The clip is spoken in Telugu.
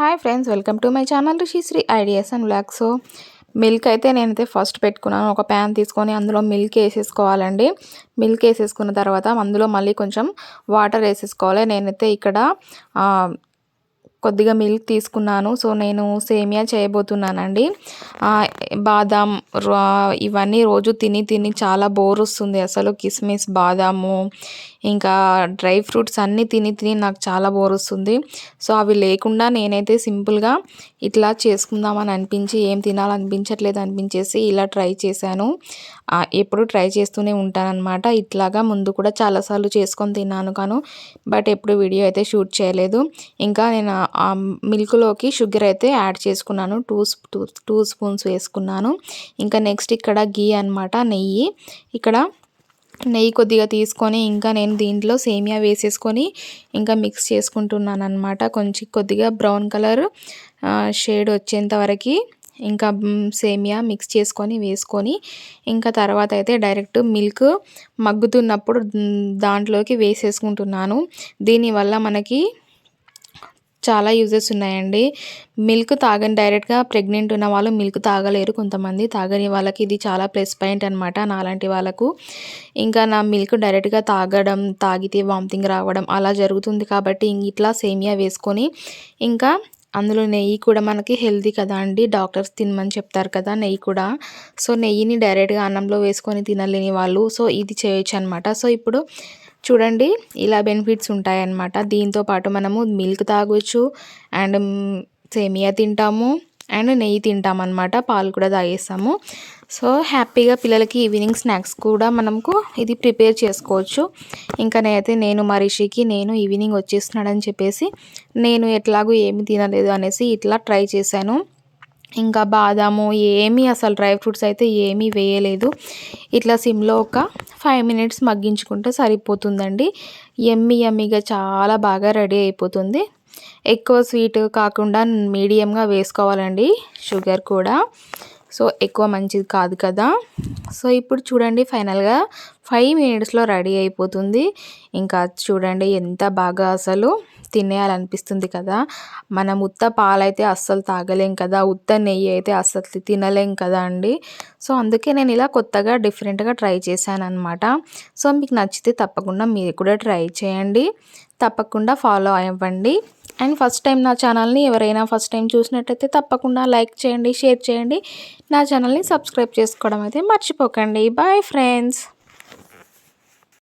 Hi friends welcome to my channel Shri ideas and blogs so milk అయితే నేనైతే ఫస్ట్ పెట్టుకున్నాను. ఒక ప్యాన్ తీసుకొని అందులో మిల్క్ వేసేసుకోవాలండి. మిల్క్ వేసేసుకున్న తర్వాత అందులో మళ్ళీ కొంచెం వాటర్ వేసేసుకోవాలి. నేనైతే ఇక్కడ కొద్దిగా మిల్క్ తీసుకున్నాను. సో నేను సేమియా చేయబోతున్నానండి. బాదాం ఇవన్నీ రోజు తిని తిని చాలా బోర్ వస్తుంది. అసలు కిస్మిస్ బాదాము ఇంకా డ్రై ఫ్రూట్స్ అన్నీ తిని తిని నాకు చాలా బోర్ వస్తుంది. సో అవి లేకుండా నేనైతే సింపుల్గా ఇట్లా చేసుకుందామని అనిపించి ఏం తినాలనిపించట్లేదు అనిపించేసి ఇలా ట్రై చేశాను. ఎప్పుడు ట్రై చేస్తూనే ఉంటానన్నమాట. ఇట్లాగా ముందు కూడా చాలాసార్లు చేసుకొని తిన్నాను కాను బట్ ఎప్పుడు వీడియో అయితే షూట్ చేయలేదు. ఇంకా నేను మిల్క్లోకి షుగర్ అయితే యాడ్ చేసుకున్నాను. టూ టూ టూ స్పూన్స్ వేసుకున్నాను. ఇంకా నెక్స్ట్ ఇక్కడ గీ అనమాట నెయ్యి. ఇక్కడ నెయ్యి కొద్దిగా తీసుకొని ఇంకా నేను దీంట్లో సేమియా వేసేసుకొని ఇంకా మిక్స్ చేసుకుంటున్నాను అనమాట కొంచెం కొద్దిగా బ్రౌన్ కలర్ షేడ్ వచ్చేంత వరకు ఇంకా సేమియా మిక్స్ చేసుకొని వేసుకొని ఇంకా తర్వాత అయితే డైరెక్ట్ మిల్క్ మగ్గుతున్నప్పుడు దాంట్లోకి వేసేసుకుంటున్నాను. దీనివల్ల మనకి చాలా యూజెస్ ఉన్నాయండి. మిల్క్ తాగని డైరెక్ట్గా ప్రెగ్నెంట్ ఉన్న వాళ్ళు మిల్క్ తాగలేరు. కొంతమంది తాగని వాళ్ళకి ఇది చాలా ప్లస్ పాయింట్ అనమాట నాలాంటి వాళ్ళకు. ఇంకా నా మిల్క్ డైరెక్ట్గా తాగడం తాగితే వామిటింగ్ రావడం అలా జరుగుతుంది కాబట్టి ఇట్లా సేమియా వేసుకొని ఇంకా అందులో నెయ్యి కూడా మనకి హెల్తీ కదా అండి. డాక్టర్స్ తినమని చెప్తారు కదా నెయ్యి కూడా. సో నెయ్యిని డైరెక్ట్గా అన్నంలో వేసుకొని తినలేని వాళ్ళు. సో ఇది చేయొచ్చు అనమాట సో ఇప్పుడు చూడండి ఇలా బెనిఫిట్స్ ఉంటాయన్నమాట. దీంతో పాటు మనము మిల్క్ తాగొచ్చు అండ్ um, సేమియా తింటాము అండ్ నెయ్యి తింటామన్నమాట పాలు కూడా తాగేస్తాము. సో హ్యాపీగా పిల్లలకి ఈవినింగ్ స్నాక్స్ కూడా మనకు ఇది ప్రిపేర్ చేసుకోవచ్చు. ఇంకా నేనైతే నేను మా రిషికి నేను ఈవినింగ్ వచ్చేస్తున్నాడని చెప్పేసి నేను ఎట్లాగూ ఏమి తినలేదు అనేసి ఇట్లా ట్రై చేశాను. ఇంకా బాదాము ఏమీ అసలు డ్రై ఫ్రూట్స్ అయితే ఏమీ వేయలేదు. ఇట్లా సిమ్లో ఒక ఫైవ్ మినిట్స్ మగ్గించుకుంటే సరిపోతుందండి. ఎమ్మి ఎమ్మిగా చాలా బాగా రెడీ అయిపోతుంది. ఎక్కువ స్వీట్ కాకుండా మీడియంగా వేసుకోవాలండి. షుగర్ కూడా. సో ఎక్కువ మంచిది కాదు కదా. సో ఇప్పుడు చూడండి ఫైనల్గా ఫైవ్ మినిట్స్లో రెడీ అయిపోతుంది. ఇంకా చూడండి ఎంత బాగా అసలు తినేయాలనిపిస్తుంది కదా. మనం ఉత్త పాలైతే అస్సలు తాగలేం కదా. ఉత్త నెయ్యి అయితే అస్సలు తినలేం కదా అండి. సో అందుకే నేను ఇలా కొత్తగా డిఫరెంట్గా ట్రై చేశాను అనమాట సో మీకు నచ్చితే తప్పకుండా మీరు కూడా ట్రై చేయండి. తప్పకుండా ఫాలో అవ్వండి. అండ్ ఫస్ట్ టైం నా ఛానల్ని ఎవరైనా ఫస్ట్ టైం చూసినట్టయితే తప్పకుండా లైక్ చేయండి షేర్ చేయండి. నా ఛానల్ని సబ్స్క్రైబ్ చేసుకోవడం అయితే మర్చిపోకండి. Bye friends.